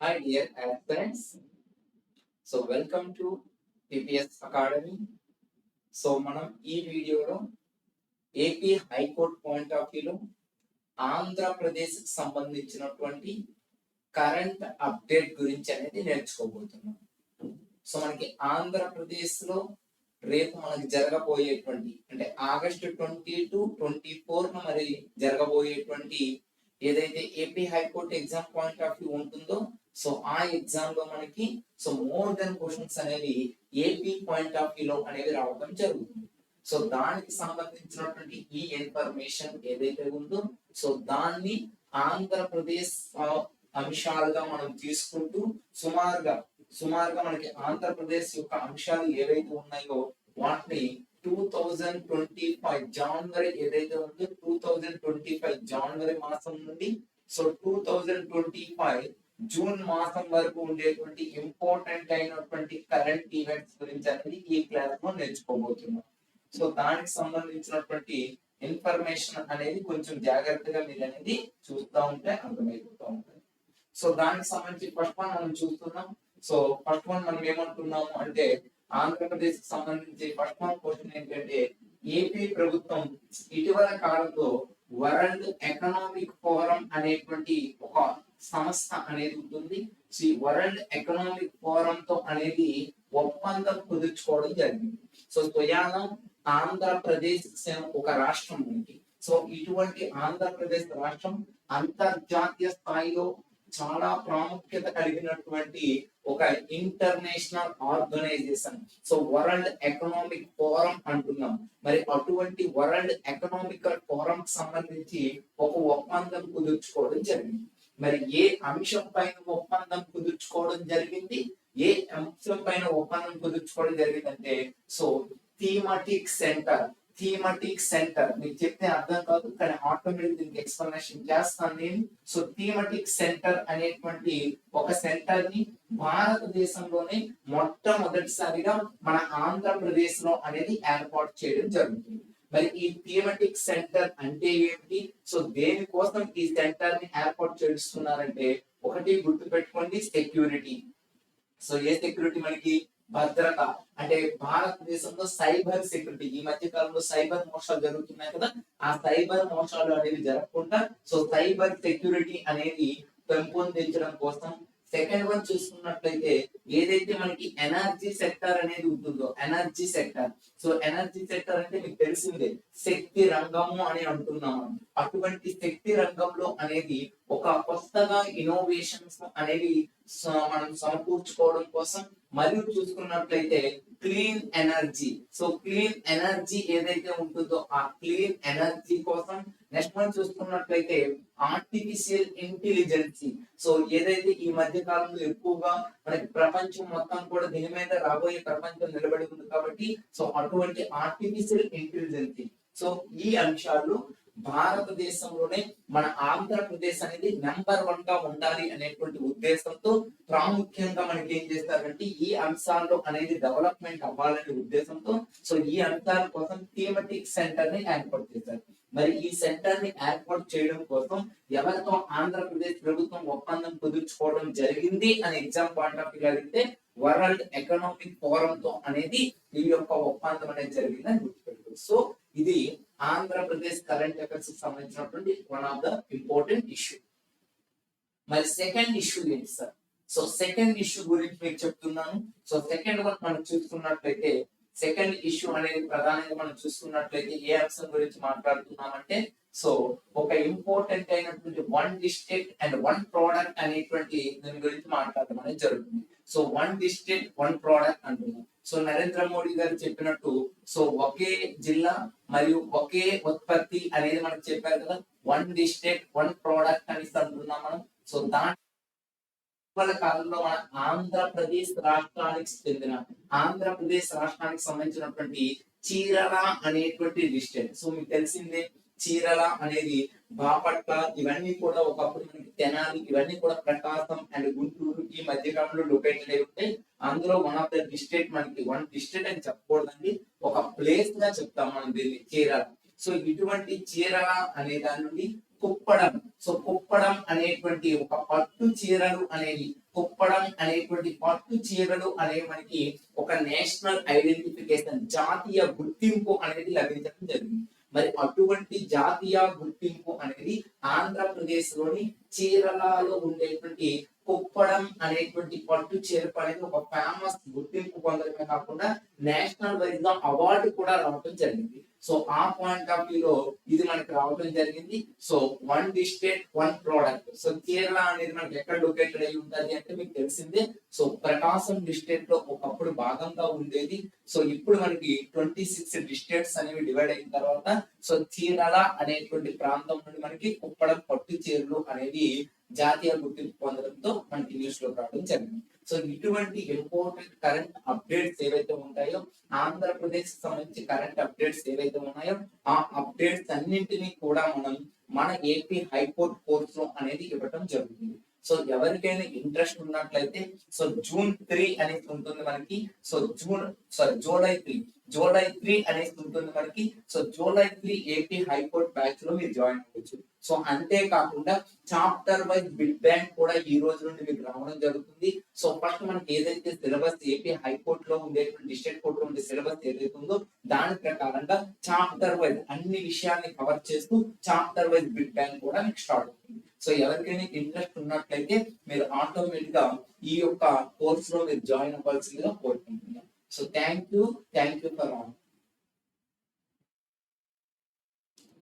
Hi dear aspirants. So welcome to PPS Academy. So మనం ఈ వీడియోలో ఏపీ హైకోర్టు పాయింట్ ఆఫ్ వ్యూలో ఆంధ్రప్రదేశ్కి సంబంధించినటువంటి కరెంట్ అప్డేట్ గురించి అనేది నేర్చుకోబోతున్నాం సో మనకి ఆంధ్రప్రదేశ్లో రేపు మనకి జరగబోయేటువంటి అంటే August twenty two twenty four మరి జరగబోయేటువంటి ఏదైతే AP high court exam point of view ఉంటుందో సో ఆ ఎగ్జామ్లో మనకి సో మోర్ దెన్ క్వశ్చన్స్ అనేవి ఏపీ పాయింట్ ఆఫ్ వ్యూ లో అనేవి రావడం జరుగుతుంది. సో దానికి సంబంధించినటువంటి ఈ ఇన్ఫర్మేషన్ ఏదైతే ఉందో సో దాన్ని ఆంధ్రప్రదేశ్ అంశాలుగా మనం తీసుకుంటూ సుమారుగా సుమారుగా మనకి ఆంధ్రప్రదేశ్ యొక్క అంశాలు ఏవైతే ఉన్నాయో వాటిని టూ థౌజండ్ ట్వంటీ ఫైవ్ జనవరి ఏదైతే ఉందో టూ థౌజండ్ ట్వంటీ ఫైవ్ జనవరి మాసం నుండి so two thousand twenty five June మాసం వరకు ఉండేటువంటి ఇంపార్టెంట్ అయినటువంటి కరెంట్ ఈవెంట్స్ గురించి అనేది ఈ క్లాస్లో నేర్చుకోబోతున్నాం. సో దానికి సంబంధించినటువంటి ఇన్ఫర్మేషన్ అనేది కొంచెం జాగ్రత్తగా మీరు అనేది చూస్తూ ఉంటే అర్థమైపోతూ ఉంటుంది. సో దానికి సంబంధించి ఫస్ట్ వన్ మనం చూస్తున్నాం. సో ఫస్ట్ వన్ మనం ఏమంటున్నాము అంటే ఆంధ్రప్రదేశ్కి సంబంధించి ఫస్ట్ క్వశ్చన్ ఏంటంటే ఏపీ ప్రభుత్వం ఇటీవల కాలంలో వరల్డ్ ఎకనామిక్ ఫోరం అనేటువంటి ఒక సంస్థ అనేది ఉంటుంది. ఈ వరల్డ్ ఎకనామిక్ ఫోరం తో అనేది ఒప్పందం కుదుర్చుకోవడం జరిగింది. సో స్వయాన ఆంధ్రప్రదేశ్ ఒక రాష్ట్రం ఉంది. సో ఇటువంటి ఆంధ్రప్రదేశ్ రాష్ట్రం అంతర్జాతీయ స్థాయిలో చాలా ప్రాముఖ్యత కలిగినటువంటి ఒక international organisation so world economic forum అంటున్నాం. మరి అటువంటి వరల్డ్ ఎకనామికల్ ఫోరం సంబంధించి ఒక ఒప్పందం కుదుర్చుకోవడం జరిగింది. మరి ఏ అంశం పైన ఒప్పందం కుదుర్చుకోవడం జరిగింది? ఏ అంశం పైన ఒప్పందం కుదుర్చుకోవడం జరిగిందంటే so thematic centre thematic centre. మీకు చెప్తే అర్థం కాదు కానీ ఆటోమేటిక్ దీనికి ఎక్స్ప్లెనేషన్ చేస్తాను నేను. సో థీమటిక్ సెంటర్ అనేటువంటి ఒక సెంటర్ని భారతదేశంలోనే మొట్టమొదటిసారిగా మన ఆంధ్రప్రదేశ్లో అనేది ఏర్పాటు చేయడం జరుగుతుంది. మరి ఈ థీమటిక్ సెంటర్ అంటే ఏమిటి? సో దేనికోసం ఈ సెంటర్ని ఏర్పాటు చేస్తున్నారంటే ఒకటి గుర్తు పెట్టుకోండి సెక్యూరిటీ సో ఏ సెక్యూరిటీ మనకి? భద్రత. అంటే భారతదేశంలో సైబర్ సెక్యూరిటీ ఈ మధ్య కాలంలో సైబర్ మోసాలు జరుగుతున్నాయి కదా ఆ సైబర్ మోసాలు అనేవి జరగకుండా సో సైబర్ సెక్యూరిటీ అనేది పెంపొందించడం కోసం సెకండ్ వన్ చూసుకున్నట్లయితే ఏదైతే మనకి ఎనర్జీ సెక్టర్ అనేది ఉంటుందో energy sector. So energy sector అంటే మీకు తెలిసిందే శక్తి రంగము అని అంటున్నాము అటువంటి శక్తి రంగంలో అనేది ఒక కొత్తగా ఇన్నోవేషన్స్ అనేవి మనం సమకూర్చుకోవడం కోసం మరియు చూసుకున్నట్లయితే clean energy so clean energy ఏదైతే ఉంటుందో ఆ క్లీన్ ఎనర్జీ కోసం నెక్స్ట్ మనం చూసుకున్నట్లయితే ఆర్టిఫిషియల్ ఇంటెలిజెన్సీ సో ఏదైతే ఈ మధ్య కాలంలో ఎక్కువగా మనకి ప్రపంచం మొత్తం కూడా దీని మీద రాబోయే ప్రపంచం నిలబడి ఉంది కాబట్టి సో అటువంటి ఆర్టిఫిషియల్ ఇంటెలిజెన్సీ సో ఈ అంశాలు భారతదేశంలోనే మన ఆంధ్రప్రదేశ్ అనేది నెంబర్ వన్గా ఉండాలి అనేటువంటి ఉద్దేశంతో ప్రాముఖ్యంగా మనకి ఏం చేస్తారంటే ఈ అంశాల్లో అనేది డెవలప్మెంట్ అవ్వాలనే ఉద్దేశంతో సో ఈ అంశాల కోసం థీమటిక్ సెంటర్ని ఏర్పాటు చేశారు. మరి ఈ సెంటర్ని ఏర్పాటు చేయడం కోసం ఎవరితో ఆంధ్రప్రదేశ్ ప్రభుత్వం ఒప్పందం కుదుర్చుకోవడం జరిగింది అని ఎగ్జామ్ పాయింట్ ఆఫ్ వ్యూ అడిగితే వరల్డ్ ఎకనామిక్ ఫోరం తో అనేది ఈ యొక్క ఒప్పందం అనేది జరిగిందని గుర్తుపెట్టుకోవచ్చు సో ఇది ఆంధ్రప్రదేశ్ కరెంట్ అఫైర్స్కి సంబంధించినటువంటి one of the important issue మరి సెకండ్ ఇష్యూ ఏంటి సార్ సో సెకండ్ ఇష్యూ గురించి మీకు చెప్తున్నాను. సో సెకండ్ వన్ మనం చూసుకున్నట్లయితే సెకండ్ ఇష్యూ అనేది ప్రధానంగా మనం చూసుకున్నట్లయితే ఏ అంశం గురించి మాట్లాడుతున్నామంటే సో ఒక ఇంపార్టెంట్ అయినటువంటి one district and one product అనేటువంటి దాని గురించి మాట్లాడడం అనేది జరుగుతుంది. So one district one product అంటున్నాం. సో నరేంద్ర మోడీ గారు చెప్పినట్టు సో ఒకే జిల్లా మరియు ఒకే ఉత్పత్తి అనేది మనకు చెప్పారు కదా వన్ డిస్ట్రిక్ట్ వన్ ప్రోడక్ట్ అనేసి అంటున్నాం మనం. సో దాని ఇటీవల కాలంలో మన ఆంధ్రప్రదేశ్ రాష్ట్రానికి చెందిన ఆంధ్రప్రదేశ్ రాష్ట్రానికి సంబంధించినటువంటి చీరల అనేటువంటి డిస్ట్రిక్ట్ సో మీకు తెలిసిందే చీరల అనేది బాపట్ల ఇవన్నీ కూడా ఒకప్పుడు మనకి తెనాలి ఇవన్నీ కూడా ప్రకాశం అండ్ గుంటూరు ఈ మధ్య కాలంలో లొకేటెడ్ అయి ఉంటాయి అందులో వన్ ఆఫ్ ద డిస్ట్రిక్ట్ మనకి వన్ డిస్ట్రిక్ట్ అని చెప్పకూడదండి. ఒక ప్లేస్గా చెప్తాం మనం దీన్ని చీరల. సో ఇటువంటి చీరల అనే దాని నుండి కుప్పడం. సో కుప్పడం అనేటువంటి ఒక పట్టు చీరలు అనేది కుప్పడం అనేటువంటి పట్టు చీరలు అనే మనకి ఒక నేషనల్ ఐడెంటిఫికేషన్ జాతీయ గుర్తింపు అనేది లభించడం జరిగింది. మరి అటువంటి జాతీయ గుర్తింపు అనేది ఆంధ్రప్రదేశ్లోని చీరలలో ఉండేటువంటి కుప్పడం అనేటువంటి పట్టు చేరుపు అనేది ఒక ఫేమస్ గుర్తింపు పొందడమే కాకుండా నేషనల్ వైజ్గా అవార్డు కూడా రావడం జరిగింది. సో ఆ పాయింట్ ఆఫ్ వ్యూ లో ఇది మనకి రావడం జరిగింది. So one district one product so Kerala అనేది మనకి ఎక్కడ లొకేటెడ్ అయి ఉంటుంది అంటే మీకు తెలిసిందే. సో ప్రకాశం డిస్టేట్లో ఒకప్పుడు భాగంగా ఉండేది. సో ఇప్పుడు మనకి ట్వంటీ సిక్స్ డిస్టేట్స్ అనేవి డివైడ్ అయిన తర్వాత సో చీరల అనేటువంటి ప్రాంతం నుండి మనకి కుప్పడం పట్టు చీరలు అనేది జాతీయ గుర్తింపు పొందడంతో మనకి న్యూస్లో రావడం జరిగింది. సో ఇటువంటి ఇంపార్టెంట్ కరెంట్ అప్డేట్స్ ఏవైతే ఉంటాయో ఆంధ్రప్రదేశ్ సంబంధించి కరెంట్ అప్డేట్స్ ఏవైతే ఉన్నాయో ఆ అప్డేట్స్ అన్నింటినీ కూడా మనం మన ఏపీ హైకోర్టు కోర్స్ అనేది ఇవ్వటం జరుగుతుంది. సో ఎవరికైనా ఇంట్రెస్ట్ ఉన్నట్లయితే సో జూన్ త్రీ అనేది ఉంటుంది మనకి so June sorry July three July three అనేది ఉంటుంది మనకి so July three AP high court బ్యాచ్లో మీరు జాయిన్ అవ్వచ్చు. సో అంతేకాకుండా చాప్టర్ వైజ్ బిడ్ బ్యాంక్ కూడా ఈ రోజు నుండి మీకు రావడం జరుగుతుంది. సో ఫస్ట్ మనకి ఏదైతే సిలబస్ ఏపీ హైకోర్టు లో ఉండేటువంటి డిస్ట్రిక్ట్ కోర్టు లో ఉండే సిలబస్ ఏదైతే ఉందో దాని ప్రకారంగా చాప్టర్ వైజ్ అన్ని విషయాల్ని కవర్ చేస్తూ చాప్టర్ వైజ్ బిడ్ బ్యాంక్ కూడా మీకు స్టార్ట్ అవుతుంది. సో ఎవరికైనా ఇంట్రెస్ట్ ఉన్నట్లయితే మీరు ఆటోమేటిక్గా ఈ యొక్క కోర్స్లో మీరు జాయిన్ అవ్వాల్సిందిగా కోరుకుంటున్నాం. So thank you thank you for all.